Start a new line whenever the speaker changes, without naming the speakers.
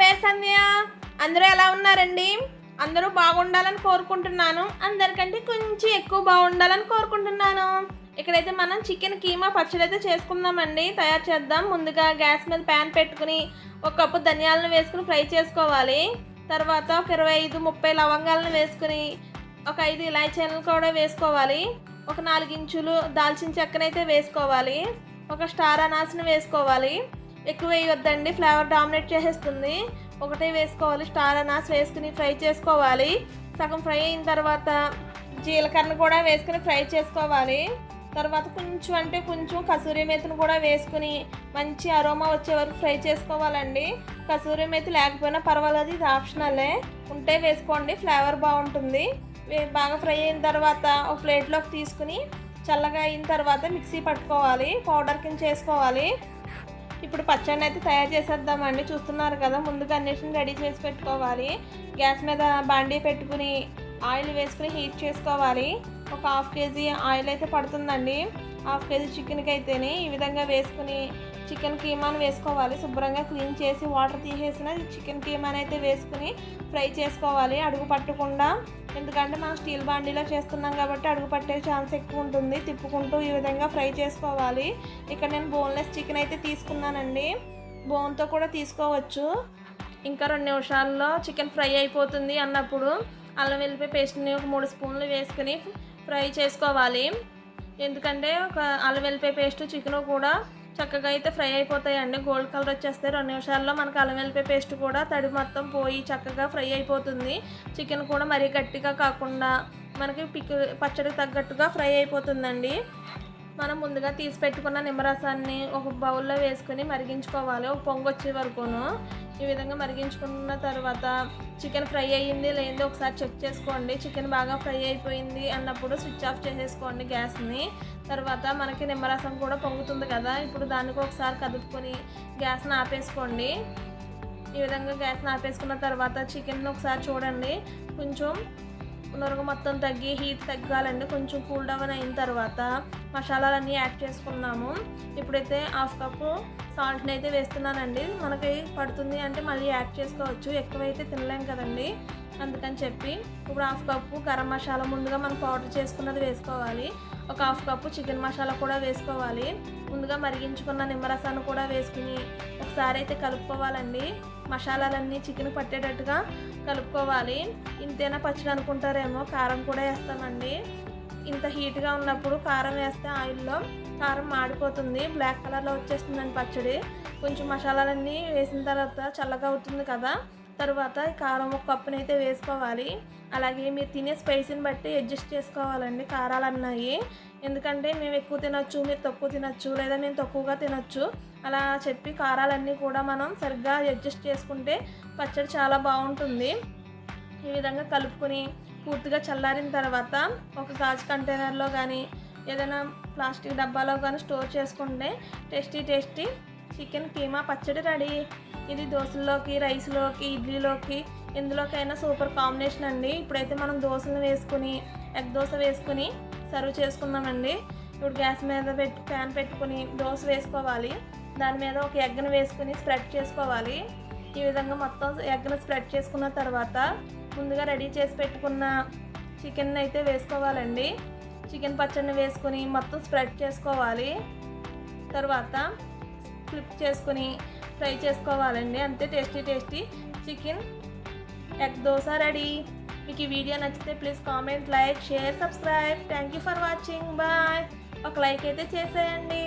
పేరు సంధ్య. అందరూ ఎలా ఉన్నారండి? అందరూ బాగుండాలని కోరుకుంటున్నాను. అందరికంటే కొంచెం ఎక్కువ బాగుండాలని కోరుకుంటున్నాను. ఇక్కడైతే మనం చికెన్ కీమా పచ్చడి అయితే చేసుకుందామండి. తయారు చేద్దాం. ముందుగా గ్యాస్ మీద ప్యాన్ పెట్టుకుని ఒక కప్పు ధనియాలను వేసుకుని ఫ్రై చేసుకోవాలి. తర్వాత ఒక ఇరవై ఐదు ముప్పై లవంగాలను వేసుకుని ఒక ఐదు ఇలాచీలను కూడా వేసుకోవాలి. ఒక నాలుగించులు దాల్చిన చెక్కనైతే వేసుకోవాలి. ఒక స్టార్ అనాసను వేసుకోవాలి. ఎక్కువ వేయొద్దండి ఫ్లేవర్ డామినేట్ చేసేస్తుంది. ఒకటే వేసుకోవాలి స్టార్ అనాస్ వేసుకుని ఫ్రై చేసుకోవాలి. సగం ఫ్రై అయిన తర్వాత జీలకర్ర కూడా వేసుకుని ఫ్రై చేసుకోవాలి. తర్వాత కొంచెం అంటే కొంచెం కసూరి మేతిని కూడా వేసుకుని మంచి అరోమా వచ్చే వరకు ఫ్రై చేసుకోవాలండి. కసూరి మేతి లేకపోయినా పర్వాలేదు ఇది ఆప్షనలే. ఉంటే వేసుకోండి ఫ్లేవర్ బాగుంటుంది. బాగా ఫ్రై అయిన తర్వాత ఒక ప్లేట్లోకి తీసుకుని చల్లగా అయిన తర్వాత మిక్సీ పట్టుకోవాలి పౌడర్ కింద చేసుకోవాలి. ఇప్పుడు పచ్చడిని అయితే తయారు చేసేద్దామండి చూస్తున్నారు కదా ముందుగా అన్నిటిని రెడీ చేసి పెట్టుకోవాలి. గ్యాస్ మీద బాండీ పెట్టుకుని ఆయిల్ వేసుకుని హీట్ చేసుకోవాలి. ఒక హాఫ్ కేజీ ఆయిల్ అయితే పడుతుందండి. హాఫ్ కేజీ చికెన్కి అయితేనే ఈ విధంగా వేసుకుని చికెన్ కీమాను వేసుకోవాలి. శుభ్రంగా క్లీన్ చేసి వాటర్ తీసేసిన చికెన్ కీమాని అయితే వేసుకుని ఫ్రై చేసుకోవాలి. అడుగు పట్టకుండా. ఎందుకంటే మనం స్టీల్ బాండీలో చేస్తున్నాం కాబట్టి అడుగు పట్టే ఛాన్స్ ఎక్కువ ఉంటుంది. తిప్పుకుంటూ ఈ విధంగా ఫ్రై చేసుకోవాలి. ఇక్కడ నేను బోన్లెస్ చికెన్ అయితే తీసుకున్నానండి. బోన్తో కూడా తీసుకోవచ్చు. ఇంకా రెండు నిమిషాల్లో చికెన్ ఫ్రై అయిపోతుంది అన్నప్పుడు అల్లం వెల్లిపాయ పేస్ట్ని ఒక మూడు స్పూన్లు వేసుకుని ఫ్రై చేసుకోవాలి. ఎందుకంటే ఒక అల్లం వెల్లిపాయ పేస్ట్ చికెన్ కూడా చక్కగా అయితే ఫ్రై అయిపోతాయండి. గోల్డ్ కలర్ వచ్చేస్తే రెండు నిమిషాల్లో మనకు అల్లం వెల్లిపాయ పేస్ట్ కూడా తడి మొత్తం పోయి చక్కగా ఫ్రై అయిపోతుంది. చికెన్ కూడా మరీ గట్టిగా కాకుండా మనకి పిక్ పచ్చడికి తగ్గట్టుగా ఫ్రై అయిపోతుందండి. మనం ముందుగా తీసి పెట్టుకున్న నిమ్మరసాన్ని ఒక బౌల్లో వేసుకొని మరిగించుకోవాలి. ఒక పొంగు వచ్చే వరకును. ఈ విధంగా మరిగించుకున్న తర్వాత చికెన్ ఫ్రై అయ్యింది లేదో ఒకసారి చెక్ చేసుకోండి. చికెన్ బాగా ఫ్రై అయిపోయింది అన్నప్పుడు స్విచ్ ఆఫ్ చేసేసుకోండి గ్యాస్ని. తర్వాత మనకి నిమ్మరసం కూడా పొంగుతుంది కదా. ఇప్పుడు దానికి ఒకసారి కదుపుకొని గ్యాస్ని ఆపేసుకోండి. ఈ విధంగా గ్యాస్ని ఆపేసుకున్న తర్వాత చికెన్ ఒకసారి చూడండి. కొంచెం నురుగు మొత్తం తగ్గి హీట్ తగ్గాలండి కొంచెం కూల్ డౌన్ అయిన తర్వాత మసాలాలన్నీ యాడ్ చేసుకున్నాము ఇప్పుడైతే హాఫ్ కప్పు సాల్ట్ని అయితే వేస్తున్నానండి. మనకి పడుతుంది అంటే మళ్ళీ యాడ్ చేసుకోవచ్చు. ఎక్కువైతే తినలేం కదండి. అందుకని చెప్పి ఇప్పుడు హాఫ్ కప్పు గరం మసాలా ముందుగా మనం పౌడర్ చేసుకున్నది వేసుకోవాలి. ఒక హాఫ్ కప్పు చికెన్ మసాలా కూడా వేసుకోవాలి. ముందుగా మరిగించుకున్న నిమ్మరసాన్ని కూడా వేసుకుని ఒకసారి అయితే కలుపుకోవాలండి. మసాలాలన్నీ చికెన్ పట్టేటట్టుగా కలుపుకోవాలి. ఇంతేనా పచ్చడి అనుకుంటారేమో కారం కూడా వేస్తామండి. ఇంత హీట్గా ఉన్నప్పుడు కారం వేస్తే ఆయిల్లో కారం మాడిపోతుంది. బ్లాక్ కలర్లో వచ్చేస్తుందండి పచ్చడి. కొంచెం మసాలాలన్నీ వేసిన తర్వాత చల్లగా అవుతుంది కదా. తర్వాత కారం ఒక కప్పునైతే వేసుకోవాలి. అలాగే మీరు తినే స్పైసీని బట్టి అడ్జస్ట్ చేసుకోవాలండి కారాలు అన్నాయి ఎందుకంటే మేము ఎక్కువ తినొచ్చు మీరు తక్కువ తినొచ్చు లేదా మేము తక్కువగా తినొచ్చు అలా చెప్పి కారాలన్నీ కూడా మనం సరిగ్గా అడ్జస్ట్ చేసుకుంటే పచ్చడి చాలా బాగుంటుంది. ఈ విధంగా కలుపుకొని పూర్తిగా చల్లారిన తర్వాత ఒక గాజు కంటైనర్లో కానీ ఏదైనా ప్లాస్టిక్ డబ్బాలో కానీ స్టోర్ చేసుకుంటే టేస్టీ టేస్టీ చికెన్ కీమా పచ్చడి రెడీ ఇది దోశల్లోకి రైస్లోకి ఇడ్లీలోకి ఎందులోకైనా సూపర్ కాంబినేషన్ అండి. ఇప్పుడైతే మనం దోశలు వేసుకుని ఎగ్ దోశ వేసుకుని సర్వ్ చేసుకుందామండి. ఇప్పుడు గ్యాస్ మీద పెట్టి ప్యాన్ పెట్టుకుని దోశ వేసుకోవాలి. దాని మీద ఒక ఎగ్ను వేసుకుని స్ప్రెడ్ చేసుకోవాలి. ఈ విధంగా మొత్తం ఎగ్ను స్ప్రెడ్ చేసుకున్న తర్వాత ముందుగా రెడీ చేసి పెట్టుకున్న చికెన్ అయితే వేసుకోవాలండి. చికెన్ పచ్చడిని వేసుకుని మొత్తం స్ప్రెడ్ చేసుకోవాలి. తర్వాత ఫ్లిప్ చేసుకుని ఫ్రై చేసుకోవాలండి. అంతే tasty tasty chicken egg dosa ready మీకు ఈ వీడియో నచ్చితే please comment like share subscribe thank you for watching bye ఒక లైక్ అయితే చేసేయండి.